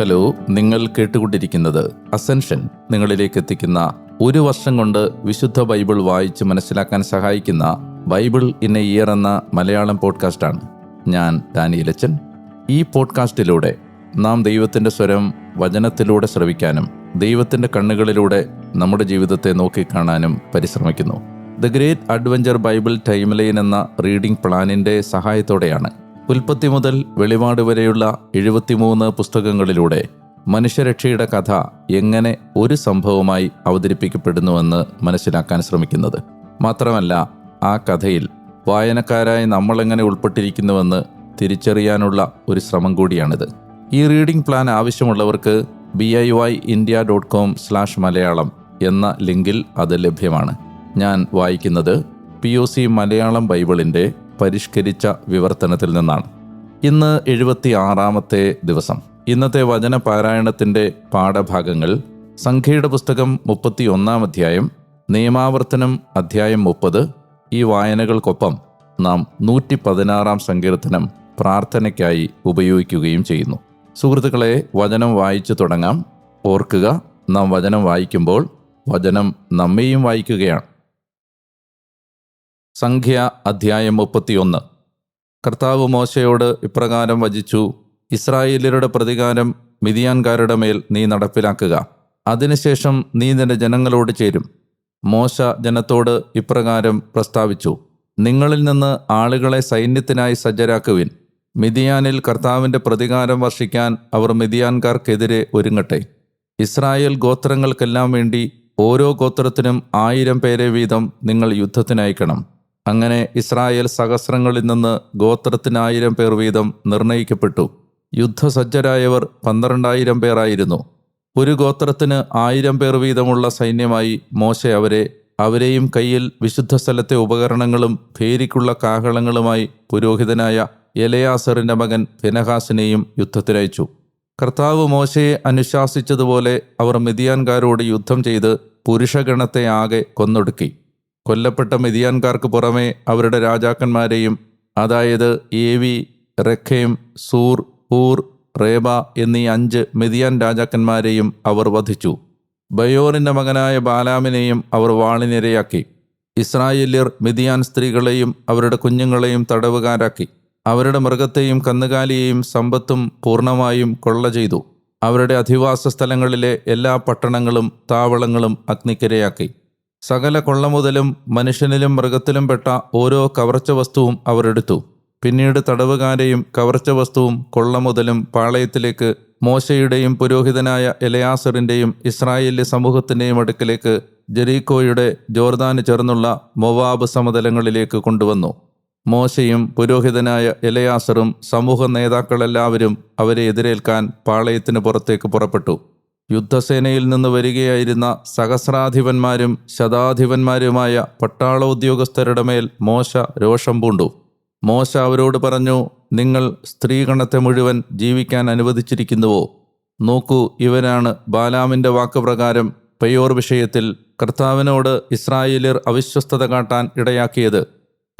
Hello നിങ്ങൾ കേട്ടുകൊണ്ടിരിക്കുന്നത് ascension. നിങ്ങളിലേക്ക് എത്തിക്കുന്ന ഒരു വർഷം കൊണ്ട് വിശുദ്ധ ബൈബിൾ വായിച്ച് മനസ്സിലാക്കാൻ സഹായിക്കുന്ന ബൈബിൾ ഇൻ എ ഇയർ എന്ന മലയാളം പോഡ്കാസ്റ്റാണ് ഞാൻ ഡാനിയലച്ചൻ ഈ പോഡ്കാസ്റ്റിലൂടെ നാം ദൈവത്തിന്റെ സ്വരം വചനത്തിലൂടെ ശ്രവിക്കാനും ദൈവത്തിന്റെ കണ്ണുകളിലൂടെ നമ്മുടെ ജീവിതത്തെ നോക്കിക്കാണാനും പരിശ്രമിക്കുന്നു. The great adventure Bible timeline എന്ന റീഡിംഗ് പ്ലാനിന്റെ സഹായത്തോടെയാണ് ഉൽപ്പത്തി മുതൽ വെളിപാട് വരെയുള്ള എഴുപത്തിമൂന്ന് പുസ്തകങ്ങളിലൂടെ മനുഷ്യരക്ഷയുടെ കഥ എങ്ങനെ ഒരു സംഭവമായി അവതരിപ്പിക്കപ്പെടുന്നുവെന്ന് മനസ്സിലാക്കാൻ ശ്രമിക്കുന്നത്. മാത്രമല്ല ആ കഥയിൽ വായനക്കാരായ നമ്മളെങ്ങനെ ഉൾപ്പെട്ടിരിക്കുന്നുവെന്ന് തിരിച്ചറിയാനുള്ള ഒരു ശ്രമം കൂടിയാണിത്. ഈ റീഡിംഗ് പ്ലാൻ ആവശ്യമുള്ളവർക്ക് B I Y India dot com slash Malayalam എന്ന ലിങ്കിൽ അത് ലഭ്യമാണ്. ഞാൻ വായിക്കുന്നത് പി ഒ സി മലയാളം ബൈബിളിന്റെ പരിഷ്കരിച്ച വിവർത്തനത്തിൽ നിന്നാണ്. ഇന്ന് എഴുപത്തി ആറാമത്തെ ദിവസം. ഇന്നത്തെ വചന പാരായണത്തിന്റെ പാഠഭാഗങ്ങൾ സംഖ്യയുടെ പുസ്തകം മുപ്പത്തി ഒന്നാം അധ്യായം നിയമാവർത്തനം അധ്യായം മുപ്പത് ഈ വായനകൾക്കൊപ്പം നാം നൂറ്റി പതിനാറാം സങ്കീർത്തനം പ്രാർത്ഥനയ്ക്കായി ഉപയോഗിക്കുകയും ചെയ്യുന്നു. സുഹൃത്തുക്കളെ വചനം വായിച്ചു തുടങ്ങാം. ഓർക്കുക നാം വചനം വായിക്കുമ്പോൾ വചനം നമ്മെയും വായിക്കുകയാണ്. സംഖ്യ അധ്യായം മുപ്പത്തിയൊന്ന്. കർത്താവ് മോശയോട് ഇപ്രകാരം വചിച്ചു ഇസ്രായേലരുടെ പ്രതികാരം മിതിയാൻകാരുടെ മേൽ നീ നടപ്പിലാക്കുക. അതിനുശേഷം നീ നിന്റെ ജനങ്ങളോട് ചേരും. മോശ ജനത്തോട് ഇപ്രകാരം പ്രസ്താവിച്ചു നിങ്ങളിൽ നിന്ന് ആളുകളെ സൈന്യത്തിനായി സജ്ജരാക്കുവിൻ. മിതിയാനിൽ കർത്താവിന്റെ പ്രതികാരം വർഷിക്കാൻ അവർ മിതിയാൻകാർക്കെതിരെ ഒരുങ്ങട്ടെ. ഇസ്രായേൽ ഗോത്രങ്ങൾക്കെല്ലാം വേണ്ടി ഓരോ ഗോത്രത്തിനും ആയിരം പേരെ വീതം നിങ്ങൾ യുദ്ധത്തിനയക്കണം. അങ്ങനെ ഇസ്രായേൽ സഹസ്രങ്ങളിൽ നിന്ന് ഗോത്രത്തിനായിരം പേർ വീതം നിർണയിക്കപ്പെട്ടു. യുദ്ധസജ്ജരായവർ പന്ത്രണ്ടായിരം പേരായിരുന്നു. ഒരു ഗോത്രത്തിന് ആയിരം പേർ വീതമുള്ള സൈന്യമായി മോശ അവരെ അവരെയും കയ്യിൽ വിശുദ്ധ സ്ഥലത്തെ ഉപകരണങ്ങളും ഭേരിക്കുള്ള കാഹളങ്ങളുമായി പുരോഹിതനായ എലയാസറിന്റെ മകൻ ഫെനഹാസിനെയും യുദ്ധത്തിനയച്ചു. കർത്താവ് മോശയെ അനുശാസിച്ചതുപോലെ അവർ മിതിയാൻകാരോട് യുദ്ധം ചെയ്ത് പുരുഷഗണത്തെ ആകെ കൊന്നൊടുക്കി. കൊല്ലപ്പെട്ട മിതിയാൻകാർക്ക് പുറമെ അവരുടെ രാജാക്കന്മാരെയും അതായത് ഏവി റെഖേം സൂർ ഹൂർ റേബ എന്നീ അഞ്ച് മിതിയാൻ രാജാക്കന്മാരെയും അവർ വധിച്ചു. ബയോറിന്റെ മകനായ ബാലാമിനെയും അവർ വാളിനിരയാക്കി. ഇസ്രായേല്യർ മിതിയാൻ സ്ത്രീകളെയും അവരുടെ കുഞ്ഞുങ്ങളെയും തടവുകാരാക്കി. അവരുടെ മൃഗത്തെയും കന്നുകാലിയെയും സമ്പത്തും പൂർണമായും കൊള്ള ചെയ്തു. അവരുടെ അധിവാസ സ്ഥലങ്ങളിലെ എല്ലാ പട്ടണങ്ങളും താവളങ്ങളും അഗ്നിക്കിരയാക്കി. സകല കൊള്ള മുതലും മനുഷ്യനിലും മൃഗത്തിലും പെട്ട ഓരോ കവർച്ച വസ്തുവും അവരെടുത്തു പിന്നീട് തടവുകാരെയും കവർച്ച വസ്തുവും കൊള്ള മുതലും പാളയത്തിലേക്ക് മോശയുടെയും പുരോഹിതനായ എലയാസറിന്റെയും ഇസ്രായേലി സമൂഹത്തിന്റെയും അടുക്കിലേക്ക് ജെറീക്കോയുടെ ജോർദാന് ചേർന്നുള്ള മൊവാബ് സമതലങ്ങളിലേക്ക് കൊണ്ടുവന്നു. മോശയും പുരോഹിതനായ എലയാസറും സമൂഹ നേതാക്കളെല്ലാവരും അവരെ എതിരേൽക്കാൻ പാളയത്തിന് പുറത്തേക്ക് പുറപ്പെട്ടു. യുദ്ധസേനയിൽ നിന്ന് വരികയായിരുന്ന സഹസ്രാധിപന്മാരും ശതാധിപന്മാരുമായ പട്ടാളോദ്യോഗസ്ഥരുടെ മേൽ മോശ രോഷം പൂണ്ടു. മോശ അവരോട് പറഞ്ഞു നിങ്ങൾ സ്ത്രീഗണത്തെ മുഴുവൻ ജീവിക്കാൻ അനുവദിച്ചിരിക്കുന്നുവോ? നോക്കൂ ഇവരാണ് ബാലാമിന്റെ വാക്കുപ്രകാരം പെയോർ വിഷയത്തിൽ കർത്താവിനോട് ഇസ്രായേലിയർ അവിശ്വസ്തത കാട്ടാൻ ഇടയാക്കിയത്.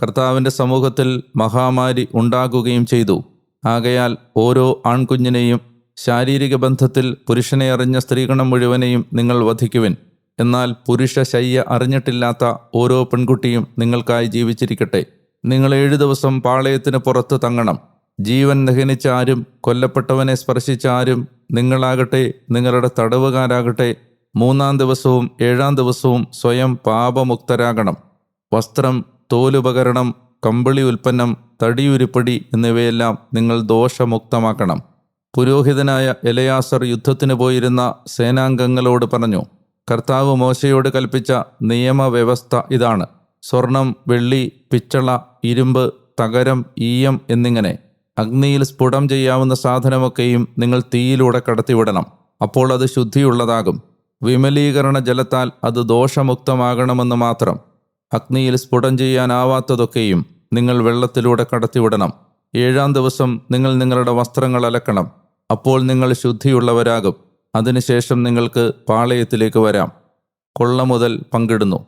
കർത്താവിന്റെ സമൂഹത്തിൽ മഹാമാരി ഉണ്ടാകുകയും ചെയ്തു. ആകയാൽ ഓരോ ആൺകുഞ്ഞിനെയും ശാരീരിക ബന്ധത്തിൽ പുരുഷനെ അറിഞ്ഞ സ്ത്രീഗണം മുഴുവനെയും നിങ്ങൾ വധിക്കുവിൻ. എന്നാൽ പുരുഷ ശയ്യ അറിഞ്ഞിട്ടില്ലാത്ത ഓരോ പെൺകുട്ടിയും നിങ്ങൾക്കായി ജീവിച്ചിരിക്കട്ടെ. നിങ്ങൾ ഏഴു ദിവസം പാളയത്തിന് പുറത്ത് തങ്ങണം. ജീവൻ ദഹനിച്ച ആരും കൊല്ലപ്പെട്ടവനെ സ്പർശിച്ച ആരും നിങ്ങളാകട്ടെ നിങ്ങളുടെ തടവുകാരാകട്ടെ മൂന്നാം ദിവസവും ഏഴാം ദിവസവും സ്വയം പാപമുക്തരാകണം. വസ്ത്രം തോലുപകരണം കമ്പിളി ഉൽപ്പന്നം തടിയുരുപ്പടി എന്നിവയെല്ലാം നിങ്ങൾ ദോഷമുക്തമാക്കണം. പുരോഹിതനായ എലയാസർ യുദ്ധത്തിന് പോയിരുന്ന സേനാംഗങ്ങളോട് പറഞ്ഞു കർത്താവ് മോശയോട് കൽപ്പിച്ച നിയമവ്യവസ്ഥ ഇതാണ്. സ്വർണം വെള്ളി പിച്ചള ഇരുമ്പ് തകരം ഈയം എന്നിങ്ങനെ. അഗ്നിയിൽ സ്ഫുടം ചെയ്യാവുന്ന സാധനമൊക്കെയും നിങ്ങൾ തീയിലൂടെ കടത്തിവിടണം. അപ്പോൾ അത് ശുദ്ധിയുള്ളതാകും. വിമലീകരണ ജലത്താൽ അത് ദോഷമുക്തമാകണമെന്ന് മാത്രം. അഗ്നിയിൽ സ്ഫുടം ചെയ്യാനാവാത്തതൊക്കെയും നിങ്ങൾ വെള്ളത്തിലൂടെ കടത്തിവിടണം. ഏഴാം ദിവസം നിങ്ങൾ നിങ്ങളുടെ വസ്ത്രങ്ങൾ അലക്കണം. അപ്പോൾ നിങ്ങൾ ശുദ്ധിയുള്ളവരാകും. അതിനുശേഷം നിങ്ങൾക്ക് പാളയത്തിലേക്ക് വരാം. കൊള്ള മുതൽ പങ്കിടുന്നു.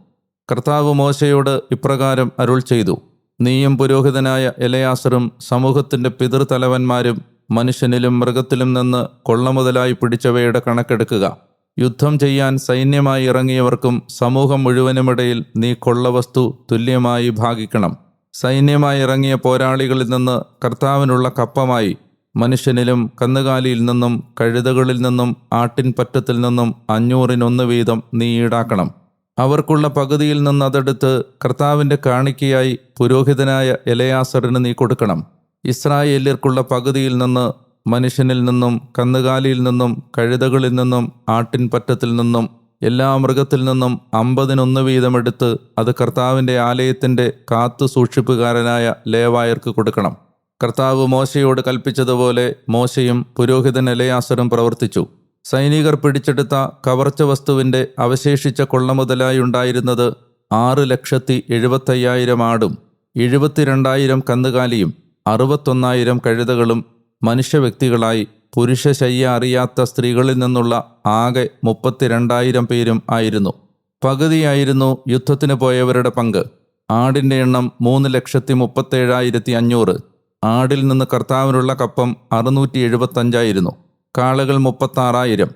കർത്താവ് മോശയോട് ഇപ്രകാരം അരുൾ ചെയ്തു. നീയും പുരോഹിതനായ എലയാസറും സമൂഹത്തിന്റെ പിതൃതലവന്മാരും മനുഷ്യനിലും മൃഗത്തിലും നിന്ന് കൊള്ള മുതലായി പിടിച്ചവയുടെ കണക്കെടുക്കുക. യുദ്ധം ചെയ്യാൻ സൈന്യമായി ഇറങ്ങിയവർക്കും സമൂഹം മുഴുവനുമിടയിൽ നീ കൊള്ളവസ്തു തുല്യമായി ഭാഗിക്കണം. സൈന്യമായി ഇറങ്ങിയ പോരാളികളിൽ നിന്ന് കർത്താവിനുള്ള കപ്പമായി മനുഷ്യനിലും കന്നുകാലിയിൽ നിന്നും കഴുതകളിൽ നിന്നും ആട്ടിൻ പറ്റത്തിൽ നിന്നും അഞ്ഞൂറിനൊന്ന് വീതം നീ ഈടാക്കണം. അവർക്കുള്ള പകുതിയിൽ നിന്ന് അതെടുത്ത് കർത്താവിന്റെ കാണിക്കയായി പുരോഹിതനായ എലയാസറിന് നീ കൊടുക്കണം. ഇസ്രായേല്യർക്കുള്ള പകുതിയിൽ നിന്ന് മനുഷ്യനിൽ നിന്നും കന്നുകാലിയിൽ നിന്നും കഴുതകളിൽ നിന്നും ആട്ടിൻ പറ്റത്തിൽ നിന്നും എല്ലാ മൃഗത്തിൽ നിന്നും അമ്പതിനൊന്ന് വീതമെടുത്ത് അത് കർത്താവിന്റെ ആലയത്തിന്റെ കാത്തു സൂക്ഷിപ്പുകാരനായ ലേവായർക്ക് കൊടുക്കണം. കർത്താവ് മോശയോട് കൽപ്പിച്ചതുപോലെ മോശയും പുരോഹിതൻ എലയാസറും പ്രവർത്തിച്ചു. സൈനികർ പിടിച്ചെടുത്ത കവർച്ച വസ്തുവിന്റെ അവശേഷിച്ച കൊള്ള മുതലായി ഉണ്ടായിരുന്നത് ആറ് ലക്ഷത്തി എഴുപത്തയ്യായിരം ആടും എഴുപത്തിരണ്ടായിരം കന്നുകാലിയും അറുപത്തൊന്നായിരം കഴുതകളും മനുഷ്യവ്യക്തികളായി പുരുഷശയ്യ അറിയാത്ത സ്ത്രീകളിൽ നിന്നുള്ള ആകെ മുപ്പത്തിരണ്ടായിരം പേരും ആയിരുന്നു. പകുതിയായിരുന്നു യുദ്ധത്തിന് പോയവരുടെ പങ്ക്. ആടിന്റെ എണ്ണം മൂന്ന് ലക്ഷത്തി മുപ്പത്തേഴായിരത്തി അഞ്ഞൂറ്. ആടിൽ നിന്ന് കർത്താവിനുള്ള കപ്പം അറുന്നൂറ്റി എഴുപത്തഞ്ചായിരുന്നു കാളകൾ മുപ്പത്താറായിരം.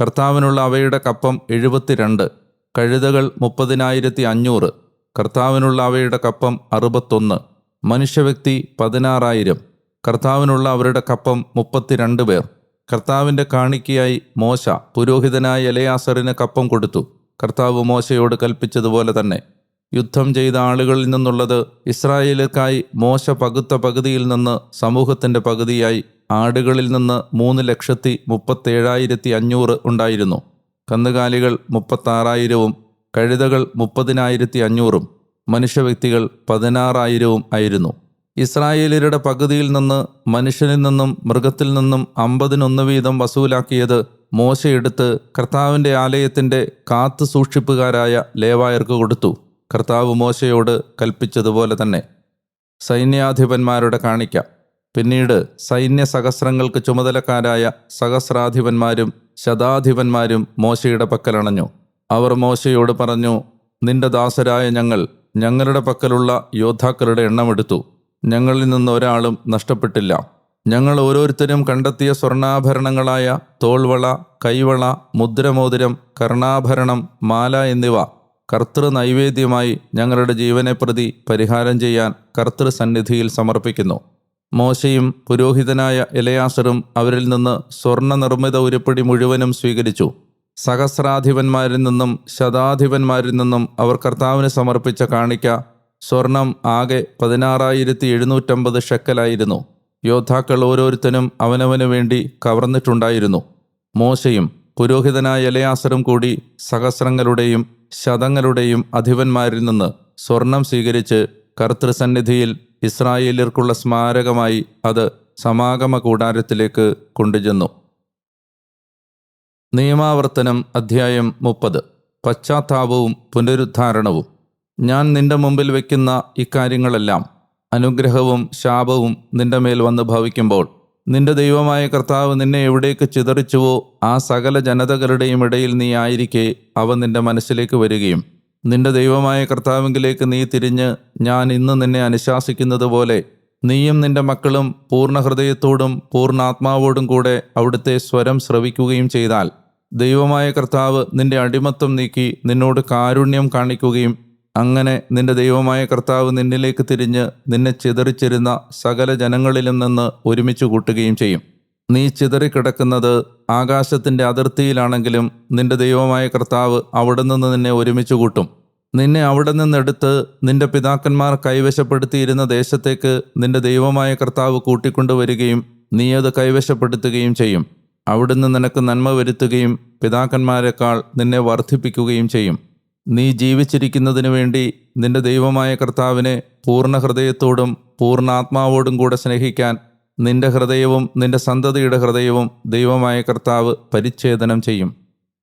കർത്താവിനുള്ള അവയുടെ കപ്പം എഴുപത്തിരണ്ട്. കഴുതകൾ മുപ്പതിനായിരത്തി അഞ്ഞൂറ് കർത്താവിനുള്ള അവയുടെ കപ്പം അറുപത്തൊന്ന്. മനുഷ്യവ്യക്തി പതിനാറായിരം. കർത്താവിനുള്ള അവരുടെ കപ്പം മുപ്പത്തിരണ്ട് പേർ. കർത്താവിന്റെ കാണിക്കയായി മോശ പുരോഹിതനായ എലയാസറിന് കപ്പം കൊടുത്തു. കർത്താവ് മോശയോട് കൽപ്പിച്ചതുപോലെ തന്നെ. യുദ്ധം ചെയ്ത ആളുകളിൽ നിന്നുള്ളത് ഇസ്രായേലുക്കായി മോശ പകുത്ത പകുതിയിൽ നിന്ന് സമൂഹത്തിന്റെ പകുതിയായി ആടുകളിൽ നിന്ന് മൂന്ന് ലക്ഷത്തി മുപ്പത്തേഴായിരത്തി അഞ്ഞൂറ് ഉണ്ടായിരുന്നു. കന്നുകാലികൾ മുപ്പത്താറായിരവും കഴുതകൾ മുപ്പതിനായിരത്തി അഞ്ഞൂറും മനുഷ്യവ്യക്തികൾ പതിനാറായിരവും ആയിരുന്നു. ഇസ്രായേലിയുടെ പകുതിയിൽ നിന്ന് മനുഷ്യനിൽ നിന്നും മൃഗത്തിൽ നിന്നും അമ്പതിനൊന്ന് വീതം വസൂലാക്കിയത് മോശയെടുത്ത് കർത്താവിന്റെ ആലയത്തിന്റെ കാത്തു സൂക്ഷിപ്പുകാരായ ലേവായർക്ക് കൊടുത്തു. കർത്താവ് മോശയോട് കൽപ്പിച്ചതുപോലെ തന്നെ സൈന്യാധിപന്മാരുടെ കാണിക്ക. പിന്നീട് സൈന്യ സഹസ്രങ്ങൾക്ക് ചുമതലക്കാരായ സഹസ്രാധിപന്മാരും ശതാധിപന്മാരും മോശയുടെ പക്കലണഞ്ഞു. അവർ മോശയോട് പറഞ്ഞു നിന്റെ ദാസരായ ഞങ്ങൾ ഞങ്ങളുടെ പക്കലുള്ള യോദ്ധാക്കളുടെ എണ്ണമെടുത്തു ഞങ്ങളിൽ നിന്ന് ഒരാളും നഷ്ടപ്പെട്ടില്ല. ഞങ്ങൾ ഓരോരുത്തരും കണ്ടെത്തിയ സ്വർണാഭരണങ്ങളായ തോൾവള കൈവള മുദ്രമോതിരം കർണാഭരണം മാല എന്നിവ കർത്തൃ നൈവേദ്യമായി ഞങ്ങളുടെ ജീവനെ പ്രതി പരിഹാരം ചെയ്യാൻ കർത്തൃ സന്നിധിയിൽ സമർപ്പിക്കുന്നു. മോശയും പുരോഹിതനായ ഇലയാസറും അവരിൽ നിന്ന് സ്വർണ നിർമ്മിത ഉരുപ്പടി മുഴുവനും സ്വീകരിച്ചു. സഹസ്രാധിപന്മാരിൽ നിന്നും ശതാധിപന്മാരിൽ നിന്നും അവർ കർത്താവിന് സമർപ്പിച്ച കാണിക്ക സ്വർണം ആകെ പതിനാറായിരത്തി എഴുന്നൂറ്റമ്പത് ഷെക്കലായിരുന്നു. യോദ്ധാക്കൾ ഓരോരുത്തരും അവനവന് വേണ്ടി കവർന്നിട്ടുണ്ടായിരുന്നു. മോശയും പുരോഹിതനായ ഇലയാസറും കൂടി സഹസ്രങ്ങളുടെയും ശതങ്ങളുടെയും അധിപന്മാരിൽ നിന്ന് സ്വർണം സ്വീകരിച്ച് കർത്തൃസന്നിധിയിൽ ഇസ്രായേലിയർക്കുള്ള സ്മാരകമായി അത് സമാഗമ കൂടാരത്തിലേക്ക് കൊണ്ടുചെന്നു. നിയമാവർത്തനം അധ്യായം മുപ്പത്. പശ്ചാത്താപവും പുനരുദ്ധാരണവും. ഞാൻ നിന്റെ മുമ്പിൽ വയ്ക്കുന്ന ഇക്കാര്യങ്ങളെല്ലാം അനുഗ്രഹവും ശാപവും നിന്റെ മേൽ വന്ന് ഭവിക്കുമ്പോൾ നിന്റെ ദൈവമായ കർത്താവ് നിന്നെ എവിടേക്ക് ചിതറിച്ചുവോ ആ സകല ജനതകളുടെയും ഇടയിൽ നീ ആയിരിക്കെ അവ നിന്റെ മനസ്സിലേക്ക് വരികയും. നിന്റെ ദൈവമായ കർത്താവിങ്കിലേക്ക് നീ തിരിഞ്ഞ് ഞാൻ ഇന്ന് നിന്നെ അനുശാസിക്കുന്നത് പോലെ നീയും നിന്റെ മക്കളും പൂർണ ഹൃദയത്തോടും പൂർണാത്മാവോടും കൂടെ അവിടുത്തെ സ്വരം ശ്രവിക്കുകയും ചെയ്താൽ ദൈവമായ കർത്താവ് നിന്റെ അടിമത്തം നീക്കി നിന്നോട് കാരുണ്യം കാണിക്കുകയും അങ്ങനെ നിന്റെ ദൈവമായ കർത്താവ് നിന്നിലേക്ക് തിരിഞ്ഞ് നിന്നെ ചിതറിച്ചിരുന്ന സകല ജനങ്ങളിലും നിന്ന് ഒരുമിച്ച് കൂട്ടുകയും ചെയ്യും. നീ ചിതറിക്കിടക്കുന്നത് ആകാശത്തിന്റെ അതിർത്തിയിലാണെങ്കിലും നിന്റെ ദൈവമായ കർത്താവ് അവിടെ നിന്ന് നിന്നെ ഒരുമിച്ച് കൂട്ടും. നിന്നെ അവിടെ നിന്നെടുത്ത് നിന്റെ പിതാക്കന്മാർ കൈവശപ്പെടുത്തിയിരുന്ന ദേശത്തേക്ക് നിന്റെ ദൈവമായ കർത്താവ് കൂട്ടിക്കൊണ്ടുവരികയും നീ അത് കൈവശപ്പെടുത്തുകയും ചെയ്യും. അവിടുന്ന് നിനക്ക് നന്മ വരുത്തുകയും പിതാക്കന്മാരെക്കാൾ നിന്നെ വർദ്ധിപ്പിക്കുകയും ചെയ്യും. നീ ജീവിച്ചിരിക്കുന്നതിനു വേണ്ടി നിന്റെ ദൈവമായ കർത്താവിനെ പൂർണ ഹൃദയത്തോടും പൂർണാത്മാവോടും കൂടെ സ്നേഹിക്കാൻ നിന്റെ ഹൃദയവും നിന്റെ സന്തതിയുടെ ഹൃദയവും ദൈവമായ കർത്താവ് പരിച്ഛേദനം ചെയ്യും.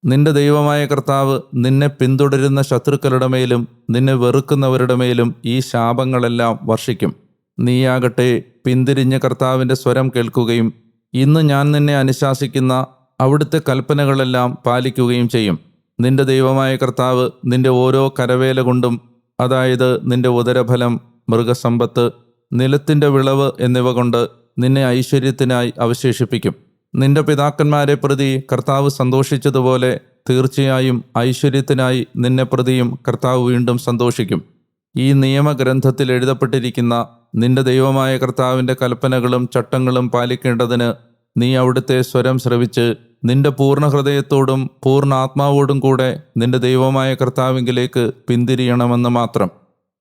നിന്റെ ദൈവമായ കർത്താവ് നിന്നെ പിന്തുടരുന്ന ശത്രുക്കളുടെ മേലും നിന്നെ വെറുക്കുന്നവരുടെ മേലും ഈ ശാപങ്ങളെല്ലാം വർഷിക്കും. നീയാകട്ടെ പിന്തിരിഞ്ഞ കർത്താവിന്റെ സ്വരം കേൾക്കുകയും ഇന്ന് ഞാൻ നിന്നെ അനുശാസിക്കുന്ന അവിടുത്തെ കൽപ്പനകളെല്ലാം പാലിക്കുകയും ചെയ്യും. നിന്റെ ദൈവമായ കർത്താവ് നിന്റെ ഓരോ കരവേല കൊണ്ടും അതായത് നിന്റെ ഉദരഫലം മൃഗസമ്പത്ത് നിലത്തിന്റെ വിളവ് എന്നിവ കൊണ്ട് നിന്നെ ഐശ്വര്യത്തിനായി അവശേഷിപ്പിക്കും. നിന്റെ പിതാക്കന്മാരെ പ്രതി കർത്താവ് സന്തോഷിച്ചതുപോലെ തീർച്ചയായും ഐശ്വര്യത്തിനായി നിന്നെ പ്രതിയും കർത്താവ് വീണ്ടും സന്തോഷിക്കും. ഈ നിയമഗ്രന്ഥത്തിൽ എഴുതപ്പെട്ടിരിക്കുന്ന നിന്റെ ദൈവമായ കർത്താവിന്റെ കൽപ്പനകളും ചട്ടങ്ങളും പാലിക്കേണ്ടതിന് നീ അവിടുത്തെ സ്വരം ശ്രവിച്ച് നിന്റെ പൂർണ ഹൃദയത്തോടും പൂർണ ആത്മാവോടും കൂടെ നിന്റെ ദൈവമായ കർത്താവിങ്കിലേക്ക് പിന്തിരിയണമെന്ന് മാത്രം.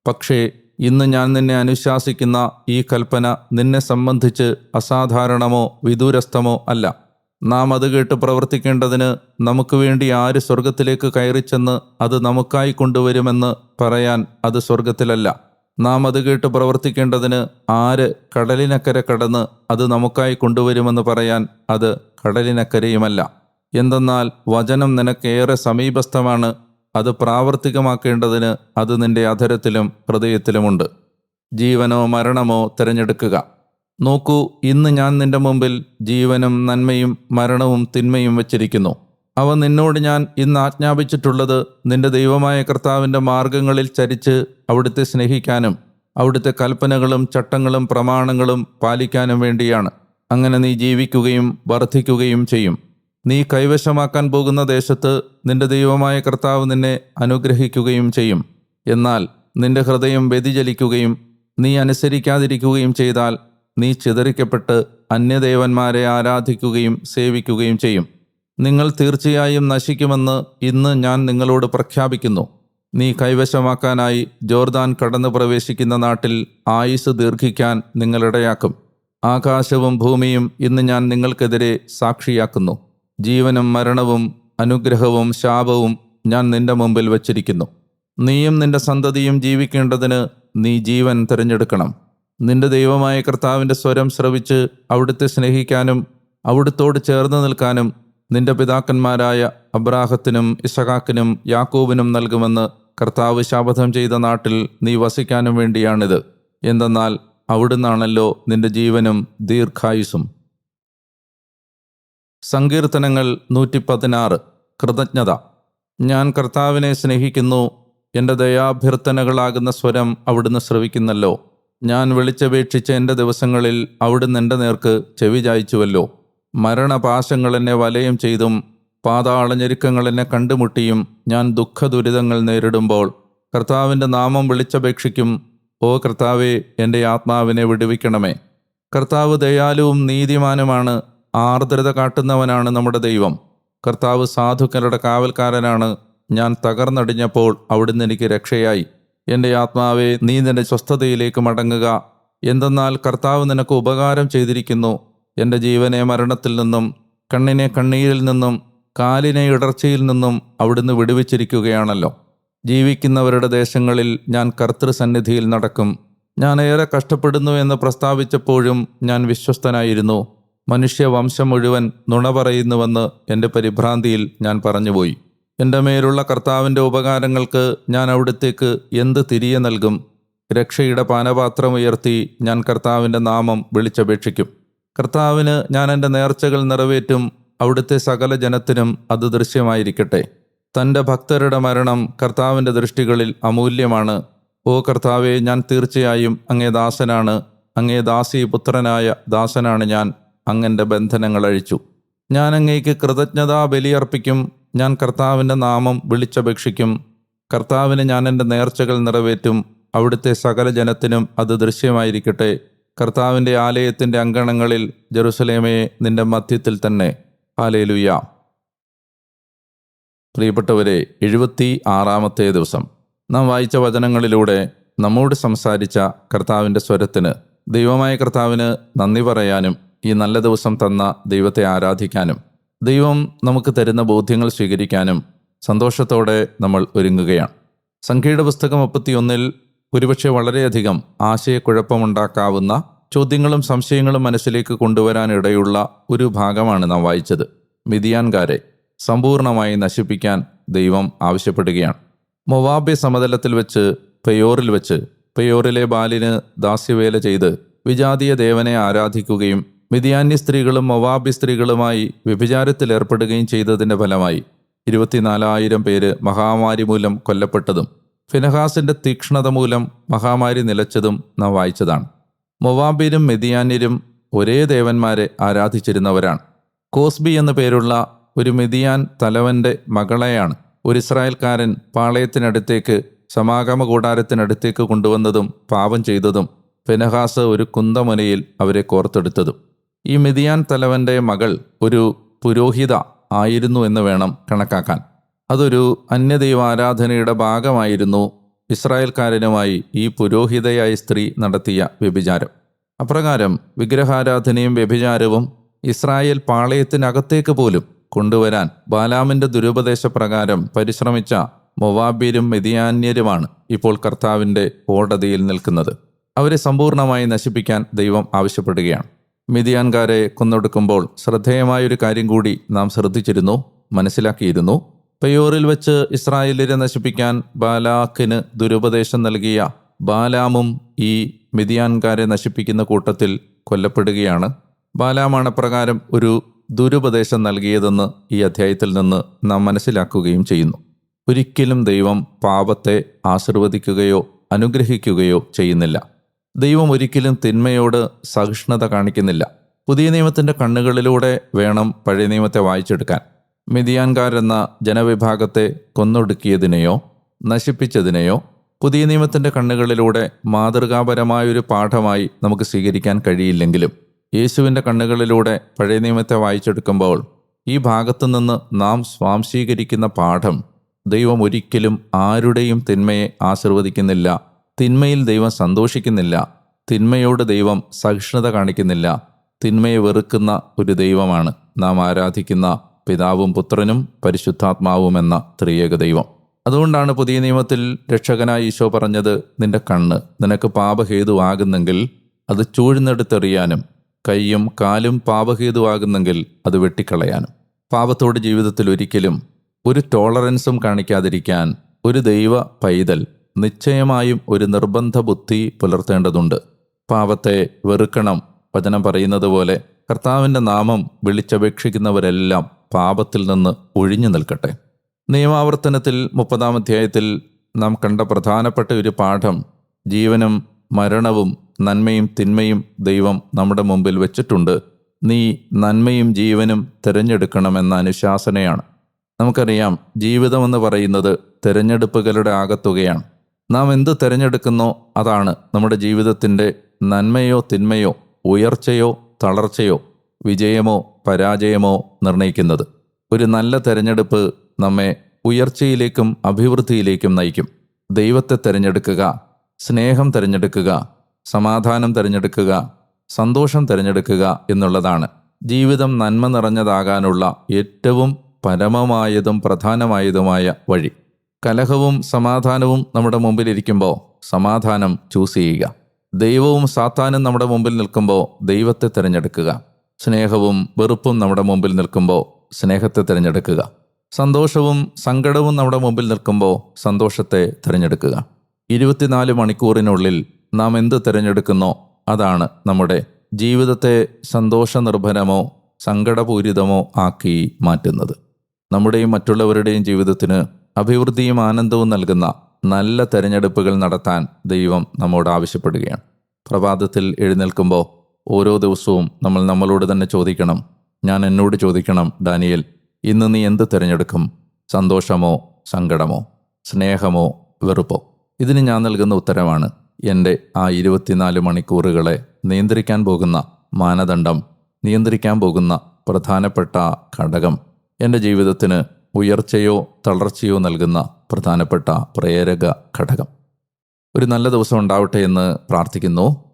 പക്ഷേ ഇന്ന് ഞാൻ നിന്നെ അനുശാസിക്കുന്ന ഈ കൽപ്പന നിന്നെ സംബന്ധിച്ച് അസാധാരണമോ വിദൂരസ്ഥമോ അല്ല. നാം അത് കേട്ട് പ്രവർത്തിക്കേണ്ടതിന് നമുക്ക് വേണ്ടി ആര് സ്വർഗത്തിലേക്ക് കയറിച്ചെന്ന് അത് നമുക്കായി കൊണ്ടുവരുമെന്ന് പറയാൻ അത് സ്വർഗത്തിലല്ല നാം അത് കേട്ട് പ്രവർത്തിക്കേണ്ടതിന് ആര് കടലിനക്കരെ കടന്ന് അത് നമുക്കായി കൊണ്ടുവരുമെന്ന് പറയാൻ അത് കടലിനക്കരയുമല്ല. എന്തെന്നാൽ വചനം നിനക്കേറെ സമീപസ്ഥമാണ് അത് പ്രാവർത്തികമാക്കേണ്ടതിന് അത് നിന്റെ അധരത്തിലും ഹൃദയത്തിലുമുണ്ട്. ജീവനോ മരണമോ തിരഞ്ഞെടുക്കുക. നോക്കൂ ഇന്ന് ഞാൻ നിന്റെ മുമ്പിൽ ജീവനും നന്മയും മരണവും തിന്മയും വച്ചിരിക്കുന്നു. അവ നിന്നോട് ഞാൻ ഇന്ന് ആജ്ഞാപിച്ചിട്ടുള്ളത് നിന്റെ ദൈവമായ കർത്താവിന്റെ മാർഗങ്ങളിൽ ചരിച്ച് അവിടുത്തെ സ്നേഹിക്കാനും അവിടുത്തെ കൽപ്പനകളും ചട്ടങ്ങളും പ്രമാണങ്ങളും പാലിക്കാനും വേണ്ടിയാണ്. അങ്ങനെ നീ ജീവിക്കുകയും വർദ്ധിക്കുകയും ചെയ്യും. നീ കൈവശമാക്കാൻ പോകുന്ന ദേശത്ത് നിന്റെ ദൈവമായ കർത്താവ് നിന്നെ അനുഗ്രഹിക്കുകയും ചെയ്യും. എന്നാൽ നിന്റെ ഹൃദയം വ്യതിചലിക്കുകയും നീ അനുസരിക്കാതിരിക്കുകയും ചെയ്താൽ നീ ചിതറിക്കപ്പെട്ട് അന്യദേവന്മാരെ ആരാധിക്കുകയും സേവിക്കുകയും ചെയ്യും. നിങ്ങൾ തീർച്ചയായും നശിക്കുമെന്ന് ഇന്ന് ഞാൻ നിങ്ങളോട് പ്രഖ്യാപിക്കുന്നു. നീ കൈവശമാക്കാനായി ജോർദാൻ കടന്നു പ്രവേശിക്കുന്ന നാട്ടിൽ ആയുസ് ദീർഘിക്കാൻ നിങ്ങളിടയാക്കും. ആകാശവും ഭൂമിയും ഇന്ന് ഞാൻ നിങ്ങൾക്കെതിരെ സാക്ഷിയാക്കുന്നു. ജീവനും മരണവും അനുഗ്രഹവും ശാപവും ഞാൻ നിന്റെ മുമ്പിൽ വച്ചിരിക്കുന്നു. നീയും നിന്റെ സന്തതിയും ജീവിക്കേണ്ടതിന് നീ ജീവൻ തിരഞ്ഞെടുക്കണം. നിന്റെ ദൈവമായ കർത്താവിന്റെ സ്വരം ശ്രവിച്ച് അവിടുത്തെ സ്നേഹിക്കാനും അവിടുത്തോട് ചേർന്ന് നിൽക്കാനും നിന്റെ പിതാക്കന്മാരായ അബ്രാഹത്തിനും ഇസഹാക്കിനും യാക്കൂബിനും നൽകുമെന്ന് കർത്താവ് ശാപഥം ചെയ്ത നാട്ടിൽ നീ വസിക്കാനും വേണ്ടിയാണിത്. എന്തെന്നാൽ അവിടുന്നാണല്ലോ നിന്റെ ജീവനും ദീർഘായുസും സങ്കീർത്തനങ്ങൾ നൂറ്റി പതിനാറ് കൃതജ്ഞത. ഞാൻ കർത്താവിനെ സ്നേഹിക്കുന്നു. എന്റെ ദയാഭ്യർത്ഥനകളാകുന്ന സ്വരം അവിടുന്ന് ശ്രവിക്കുന്നല്ലോ. ഞാൻ വിളിച്ചപേക്ഷിച്ച എന്റെ ദിവസങ്ങളിൽ അവിടുന്ന് എന്റെ നേർക്ക് ചെവി ചായ്ച്ചുവല്ലോ. മരണപാശങ്ങൾ എന്നെ വലയം ചെയ്തും പാതാളഞ്ഞെരുക്കങ്ങൾ എന്നെ കണ്ടുമുട്ടിയും ഞാൻ ദുഃഖദുരിതങ്ങൾ നേരിടുമ്പോൾ കർത്താവിന്റെ നാമം വിളിച്ചപേക്ഷിക്കും. ഓ കർത്താവെ എന്റെ ആത്മാവിനെ വിടുവിക്കണമേ. കർത്താവ് ദയാലുവും നീതിമാനുമാണ് ആർദ്രത കാട്ടുന്നവനാണ് നമ്മുടെ ദൈവം. കർത്താവ് സാധുക്കളുടെ കാവൽക്കാരനാണ് ഞാൻ തകർന്നടിഞ്ഞപ്പോൾ അവിടുന്ന് എനിക്ക് രക്ഷയായി. എന്റെ ആത്മാവെ നീ നിന്റെ സ്വസ്ഥതയിലേക്ക് മടങ്ങുക. എന്തെന്നാൽ കർത്താവ് നിനക്ക് ഉപകാരം ചെയ്തിരിക്കുന്നു. എന്റെ ജീവനെ മരണത്തിൽ നിന്നും കണ്ണിനെ കണ്ണീരിൽ നിന്നും കാലിനെ ഇടർച്ചയിൽ നിന്നും അവിടുന്ന് വിടുവിച്ചിരിക്കുകയാണല്ലോ. ജീവിക്കുന്നവരുടെ ദേശങ്ങളിൽ ഞാൻ കർത്തൃസന്നിധിയിൽ നടക്കും. ഞാൻ ഏറെ കഷ്ടപ്പെടുന്നു എന്ന് പ്രസ്താവിച്ചപ്പോഴും ഞാൻ വിശ്വസ്തനായിരുന്നു. മനുഷ്യവംശം മുഴുവൻ നുണ പറയുന്നുവെന്ന് എന്റെ പരിഭ്രാന്തിയിൽ ഞാൻ പറഞ്ഞുപോയി. എന്റെ മേലുള്ള കർത്താവിന്റെ ഉപകാരങ്ങൾക്ക് ഞാൻ അവിടുത്തേക്ക് എന്ത് തിരികെ നൽകും? രക്ഷയുടെ പാനപാത്രം ഉയർത്തി ഞാൻ കർത്താവിന്റെ നാമം വിളിച്ചപേക്ഷിക്കും. കർത്താവിന് ഞാൻ എന്റെ നേർച്ചകൾ നിറവേറ്റും അവിടുത്തെ സകല ജനത്തിനും അത് ദൃശ്യമായിരിക്കട്ടെ. തന്റെ ഭക്തരുടെ മരണം കർത്താവിന്റെ ദൃഷ്ടികളിൽ അമൂല്യമാണ്. ഓ കർത്താവെ ഞാൻ തീർച്ചയായും അങ്ങേ ദാസനാണ്. അങ്ങേ ദാസി പുത്രനായ ദാസനാണ് ഞാൻ അങ്ങന്റെ ബന്ധനങ്ങൾ അഴിച്ചു. ഞാൻ അങ്ങേക്ക് കൃതജ്ഞതാ ബലിയർപ്പിക്കും. ഞാൻ കർത്താവിന്റെ നാമം വിളിച്ചപേക്ഷിക്കും. കർത്താവിന് ഞാൻ എന്റെ നേർച്ചകൾ നിറവേറ്റും. അവിടുത്തെ സകല ജനത്തിനും അത് ദൃശ്യമായിരിക്കട്ടെ. കർത്താവിന്റെ ആലയത്തിന്റെ അങ്കണങ്ങളിൽ ജെറുസലേമയെ നിന്റെ മധ്യത്തിൽ തന്നെ. ഹാലേലുയ പ്രിയപ്പെട്ടവരെ എഴുപത്തി ആറാമത്തെ ദിവസം. നാം വായിച്ച വചനങ്ങളിലൂടെ നമ്മോട് സംസാരിച്ച കർത്താവിന്റെ സ്വരത്തിന് ദൈവമായ കർത്താവിന് നന്ദി പറയാനും ഈ നല്ല ദിവസം തന്ന ദൈവത്തെ ആരാധിക്കാനും ദൈവം നമുക്ക് തരുന്ന ബോധ്യങ്ങൾ സ്വീകരിക്കാനും സന്തോഷത്തോടെ നമ്മൾ ഒരുങ്ങുകയാണ്. സംഖ്യയുടെ പുസ്തകം മുപ്പത്തിയൊന്നിൽ ഒരുപക്ഷെ വളരെയധികം ആശയക്കുഴപ്പമുണ്ടാക്കാവുന്ന ചോദ്യങ്ങളും സംശയങ്ങളും മനസ്സിലേക്ക് കൊണ്ടുവരാനിടയുള്ള ഒരു ഭാഗമാണ് നാം വായിച്ചത്. മിതിയാൻകാരെ സമ്പൂർണമായി നശിപ്പിക്കാൻ ദൈവം ആവശ്യപ്പെടുകയാണ്. മൊവാബെ സമതലത്തിൽ വെച്ച് പെയോറിൽ വെച്ച് പെയോറിലെ ബാലിന് ദാസ്യവേല ചെയ്ത് വിജാതീയ ദേവനെ ആരാധിക്കുകയും മിതിയാന്യ സ്ത്രീകളും മൊവാബി സ്ത്രീകളുമായി വ്യഭിചാരത്തിൽ ഏർപ്പെടുകയും ചെയ്തതിന്റെ ഫലമായി ഇരുപത്തിനാലായിരം പേര് മഹാമാരി മൂലം കൊല്ലപ്പെട്ടതും ഫിനഹാസിന്റെ തീക്ഷ്ണത മൂലം മഹാമാരി നിലച്ചതും നാം വായിച്ചതാണ്. മൊവാബിരും മെതിയാന്യരും ഒരേ ദേവന്മാരെ ആരാധിച്ചിരുന്നവരാണ്. കോസ്ബി എന്നു പേരുള്ള ഒരു മെതിയാൻ തലവന്റെ മകളെയാണ് ഒരു ഇസ്രായേൽക്കാരൻ പാളയത്തിനടുത്തേക്ക് സമാഗമ കൂടാരത്തിനടുത്തേക്ക് കൊണ്ടുവന്നതും പാപം ചെയ്തതും ഫെനഹാസ് ഒരു കുന്തമുനയിൽ അവരെ കോർത്തെടുത്തതും. ഈ മിതിയാൻ തലവന്റെ മകൾ ഒരു പുരോഹിത ആയിരുന്നു എന്ന് വേണം കണക്കാക്കാൻ. അതൊരു അന്യദൈവ ആരാധനയുടെ ഭാഗമായിരുന്നു ഇസ്രായേൽക്കാരനുമായി ഈ പുരോഹിതയായ സ്ത്രീ നടത്തിയ വ്യഭിചാരം. അപ്രകാരം വിഗ്രഹാരാധനയും വ്യഭിചാരവും ഇസ്രായേൽ പാളയത്തിനകത്തേക്ക് പോലും കൊണ്ടുവരാൻ ബാലാമിന്റെ ദുരുപദേശപ്രകാരം പരിശ്രമിച്ച മൊവാബിയരും മെതിയാന്യരുമാണ് ഇപ്പോൾ കർത്താവിന്റെ കോടതിയിൽ നിൽക്കുന്നത്. അവരെ സമ്പൂർണമായി നശിപ്പിക്കാൻ ദൈവം ആവശ്യപ്പെടുകയാണ്. മിതിയാൻകാരെ കൊന്നൊടുക്കുമ്പോൾ ശ്രദ്ധേയമായൊരു കാര്യം കൂടി നാം ശ്രദ്ധിച്ചിരുന്നു മനസ്സിലാക്കിയിരുന്നു. പെയോറിൽ വെച്ച് ഇസ്രായേലിനെ നശിപ്പിക്കാൻ ബാലാക്കിന് ദുരുപദേശം നൽകിയ ബാലാമും ഈ മിതിയാൻകാരെ നശിപ്പിക്കുന്ന കൂട്ടത്തിൽ കൊല്ലപ്പെടുകയാണ്. ബാലാമാണ് പ്രകാരം ഒരു ദുരുപദേശം നൽകിയതെന്ന് ഈ അധ്യായത്തിൽ നിന്ന് നാം മനസ്സിലാക്കുകയും ചെയ്യുന്നു. ഒരിക്കലും ദൈവം പാപത്തെ ആശീർവദിക്കുകയോ അനുഗ്രഹിക്കുകയോ ചെയ്യുന്നില്ല. ദൈവം ഒരിക്കലും തിന്മയോട് സഹിഷ്ണുത കാണിക്കുന്നില്ല. പുതിയ നിയമത്തിന്റെ കണ്ണുകളിലൂടെ വേണം പഴയ നിയമത്തെ വായിച്ചെടുക്കാൻ. മിതിയാൻകാരെന്ന ജനവിഭാഗത്തെ കൊന്നൊടുക്കിയതിനെയോ നശിപ്പിച്ചതിനെയോ പുതിയ നിയമത്തിന്റെ കണ്ണുകളിലൂടെ മാതൃകാപരമായൊരു പാഠമായി നമുക്ക് സ്വീകരിക്കാൻ കഴിയില്ലെങ്കിലും യേശുവിന്റെ കണ്ണുകളിലൂടെ പഴയ നിയമത്തെ വായിച്ചെടുക്കുമ്പോൾ ഈ ഭാഗത്തു നിന്ന് നാം സ്വാംശീകരിക്കുന്ന പാഠം ദൈവം ഒരിക്കലും ആരുടെയും തിന്മയെ ആശീർവദിക്കുന്നില്ല തിന്മയിൽ ദൈവം സന്തോഷിക്കുന്നില്ല തിന്മയോട് ദൈവം സഹിഷ്ണുത കാണിക്കുന്നില്ല തിന്മയെ വെറുക്കുന്ന ഒരു ദൈവമാണ് നാം ആരാധിക്കുന്ന പിതാവും പുത്രനും പരിശുദ്ധാത്മാവും എന്ന ത്രിയേക ദൈവം. അതുകൊണ്ടാണ് പുതിയ നിയമത്തിൽ രക്ഷകനായ ഈശോ പറഞ്ഞത് നിന്റെ കണ്ണ് നിനക്ക് പാപഹേതുവാകുന്നെങ്കിൽ അത് ചൂഴ്ന്നെടുത്തെറിയാനും കൈയും കാലും പാപഹേതുവാകുന്നെങ്കിൽ അത് വെട്ടിക്കളയാനും. പാപത്തോട് ജീവിതത്തിൽ ഒരിക്കലും ഒരു ടോളറൻസും കാണിക്കാതിരിക്കാൻ ഒരു ദൈവ പൈതൽ നിശ്ചയമായും ഒരു നിർബന്ധ ബുദ്ധി പുലർത്തേണ്ടതുണ്ട്. പാപത്തെ വെറുക്കണം വചനം പറയുന്നത് പോലെ കർത്താവിന്റെ നാമം വിളിച്ചപേക്ഷിക്കുന്നവരെല്ലാം പാപത്തിൽ നിന്ന് ഒഴിഞ്ഞു നിൽക്കട്ടെ. നിയമാവർത്തനത്തിൽ മുപ്പതാം അധ്യായത്തിൽ നാം കണ്ട പ്രധാനപ്പെട്ട ഒരു പാഠം ജീവനും മരണവും നന്മയും തിന്മയും ദൈവം നമ്മുടെ മുമ്പിൽ വെച്ചിട്ടുണ്ട്. നീ നന്മയും ജീവനും തിരഞ്ഞെടുക്കണമെന്ന അനുശാസനയാണ്. നമുക്കറിയാം ജീവിതമെന്ന് പറയുന്നത് തിരഞ്ഞെടുപ്പുകളുടെ ആകത്തുകയാണ്. നാം എന്ത് തിരഞ്ഞെടുക്കുന്നോ അതാണ് നമ്മുടെ ജീവിതത്തിന്റെ നന്മയോ തിന്മയോ ഉയർച്ചയോ തളർച്ചയോ വിജയമോ പരാജയമോ നിർണയിക്കുന്നത്. ഒരു നല്ല തെരഞ്ഞെടുപ്പ് നമ്മെ ഉയർച്ചയിലേക്കും അഭിവൃദ്ധിയിലേക്കും നയിക്കും. ദൈവത്തെ തിരഞ്ഞെടുക്കുക സ്നേഹം തിരഞ്ഞെടുക്കുക സമാധാനം തിരഞ്ഞെടുക്കുക സന്തോഷം തിരഞ്ഞെടുക്കുക എന്നുള്ളതാണ്. ജീവിതം നന്മ നിറഞ്ഞതാകാനുള്ള ഏറ്റവും പരമമായതും പ്രധാനമായതുമായ വഴി. കലഹവും സമാധാനവും നമ്മുടെ മുമ്പിലിരിക്കുമ്പോൾ സമാധാനം ചൂസ് ചെയ്യുക. ദൈവവും സാത്താനും നമ്മുടെ മുമ്പിൽ നിൽക്കുമ്പോൾ ദൈവത്തെ തിരഞ്ഞെടുക്കുക. സ്നേഹവും വെറുപ്പും നമ്മുടെ മുമ്പിൽ നിൽക്കുമ്പോൾ സ്നേഹത്തെ തിരഞ്ഞെടുക്കുക. സന്തോഷവും സങ്കടവും നമ്മുടെ മുമ്പിൽ നിൽക്കുമ്പോൾ സന്തോഷത്തെ തിരഞ്ഞെടുക്കുക. ഇരുപത്തിനാല് മണിക്കൂറിനുള്ളിൽ നാം എന്ത് തിരഞ്ഞെടുക്കുന്നോ അതാണ് നമ്മുടെ ജീവിതത്തെ സന്തോഷനിർഭരമോ സങ്കടപൂരിതമോ ആക്കി മാറ്റുന്നത്. നമ്മുടെയും മറ്റുള്ളവരുടെയും ജീവിതത്തിന് അഭിവൃദ്ധിയും ആനന്ദവും നൽകുന്ന നല്ല തിരഞ്ഞെടുപ്പുകൾ നടത്താൻ ദൈവം നമ്മോട് ആവശ്യപ്പെടുകയാണ്. പ്രഭാതത്തിൽ എഴുന്നേൽക്കുമ്പോൾ ഓരോ ദിവസവും നമ്മൾ നമ്മളോട് തന്നെ ചോദിക്കണം. ഞാൻ എന്നോട് ചോദിക്കണം ഡാനിയൽ ഇന്ന് നീ എന്ത് തിരഞ്ഞെടുക്കും? സന്തോഷമോ സങ്കടമോ സ്നേഹമോ വെറുപ്പോ? ഇതിന് ഞാൻ നൽകുന്ന ഉത്തരമാണ് എന്റെ ആ ഇരുപത്തിനാല് മണിക്കൂറുകളെ നിയന്ത്രിക്കാൻ പോകുന്ന മാനദണ്ഡം നിയന്ത്രിക്കാൻ പോകുന്ന പ്രധാനപ്പെട്ട ഘടകം എന്റെ ജീവിതത്തിന് ഉയർച്ചയോ തളർച്ചയോ നൽകുന്ന പ്രധാനപ്പെട്ട പ്രേരക ഘടകം. ഒരു നല്ല ദിവസം ഉണ്ടാവട്ടെ എന്ന് പ്രാർത്ഥിക്കുന്നു.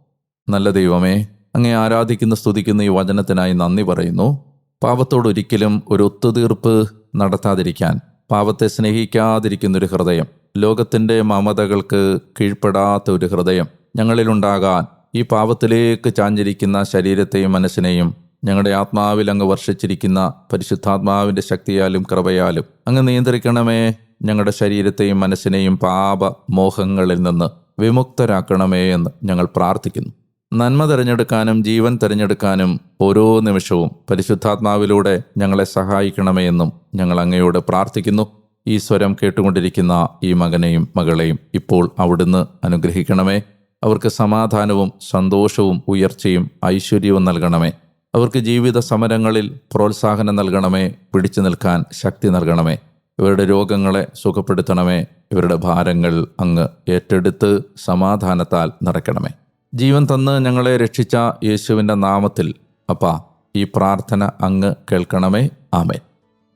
നല്ല ദൈവമേ അങ്ങേ ആരാധിക്കുന്ന സ്തുതിക്കുന്ന ഈ വചനത്തിനായി നന്ദി പറയുന്നു. പാപത്തോടൊരിക്കലും ഒരു ഒത്തുതീർപ്പ് നടത്താതിരിക്കാൻ പാപത്തെ സ്നേഹിക്കാതിരിക്കുന്ന ഒരു ഹൃദയം ലോകത്തിന്റെ മമതകൾക്ക് കീഴ്പ്പെടാത്ത ഒരു ഹൃദയം ഞങ്ങളിലുണ്ടാകാൻ ഈ പാപത്തിലേക്ക് ചാഞ്ഞിരിക്കുന്ന ശരീരത്തെയും മനസ്സിനെയും ഞങ്ങളുടെ ആത്മാവിൽ അങ്ങ് വർഷിച്ചിരിക്കുന്ന പരിശുദ്ധാത്മാവിന്റെ ശക്തിയാലും കൃപയാലും അങ്ങ് നിയന്ത്രിക്കണമേ ഞങ്ങളുടെ ശരീരത്തെയും മനസ്സിനെയും പാപ മോഹങ്ങളിൽ നിന്ന് വിമുക്തരാക്കണമേ എന്ന് ഞങ്ങൾ പ്രാർത്ഥിക്കുന്നു. നന്മ തിരഞ്ഞെടുക്കാനും ജീവൻ തിരഞ്ഞെടുക്കാനും ഓരോ നിമിഷവും പരിശുദ്ധാത്മാവിലൂടെ ഞങ്ങളെ സഹായിക്കണമേ എന്നും ഞങ്ങൾ അങ്ങയോട് പ്രാർത്ഥിക്കുന്നു. ഈ സ്വരം കേട്ടുകൊണ്ടിരിക്കുന്ന ഈ മകനെയും മകളെയും ഇപ്പോൾ അവിടുന്ന് അനുഗ്രഹിക്കണമേ. അവർക്ക് സമാധാനവും സന്തോഷവും ഉയർച്ചയും ഐശ്വര്യവും നൽകണമേ. അവർക്ക് ജീവിത സമരങ്ങളിൽ പ്രോത്സാഹനം നൽകണമേ. പിടിച്ചു നിൽക്കാൻ ശക്തി നൽകണമേ. ഇവരുടെ രോഗങ്ങളെ സുഖപ്പെടുത്തണമേ. ഇവരുടെ ഭാരങ്ങൾ അങ്ങ് ഏറ്റെടുത്ത് സമാധാനത്താൽ നിറയ്ക്കണമേ. ജീവൻ തന്ന് ഞങ്ങളെ രക്ഷിച്ച യേശുവിന്റെ നാമത്തിൽ അപ്പാ ഈ പ്രാർത്ഥന അങ്ങ് കേൾക്കണമേ. ആമേൻ.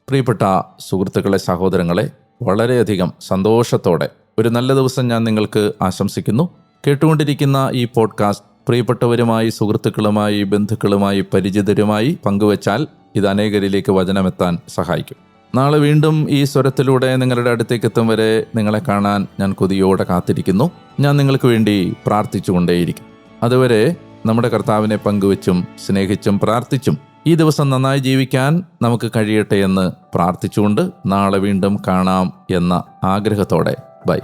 പ്രിയപ്പെട്ട സുഹൃത്തുക്കളെ സഹോദരങ്ങളെ വളരെയധികം സന്തോഷത്തോടെ ഒരു നല്ല ദിവസം ഞാൻ നിങ്ങൾക്ക് ആശംസിക്കുന്നു. കേട്ടുകൊണ്ടിരിക്കുന്ന ഈ പോഡ്കാസ്റ്റ് പ്രിയപ്പെട്ടവരുമായി സുഹൃത്തുക്കളുമായി ബന്ധുക്കളുമായി പരിചിതരുമായി പങ്കുവച്ചാൽ ഇത് അനേകരിലേക്ക് വചനമെത്താൻ സഹായിക്കും. നാളെ വീണ്ടും ഈ സ്വരത്തിലൂടെ നിങ്ങളുടെ അടുത്തേക്ക് എത്തും വരെ നിങ്ങളെ കാണാൻ ഞാൻ കൊതിയോടെ കാത്തിരിക്കുന്നു. ഞാൻ നിങ്ങൾക്ക് വേണ്ടി പ്രാർത്ഥിച്ചുകൊണ്ടേയിരിക്കും അതുവരെ നമ്മുടെ കർത്താവിനെ പങ്കുവച്ചും സ്നേഹിച്ചും പ്രാർത്ഥിച്ചും ഈ ദിവസം നന്നായി ജീവിക്കാൻ നമുക്ക് കഴിയട്ടെ എന്ന് പ്രാർത്ഥിച്ചുകൊണ്ട് നാളെ വീണ്ടും കാണാം എന്ന ആഗ്രഹത്തോടെ. ബൈ.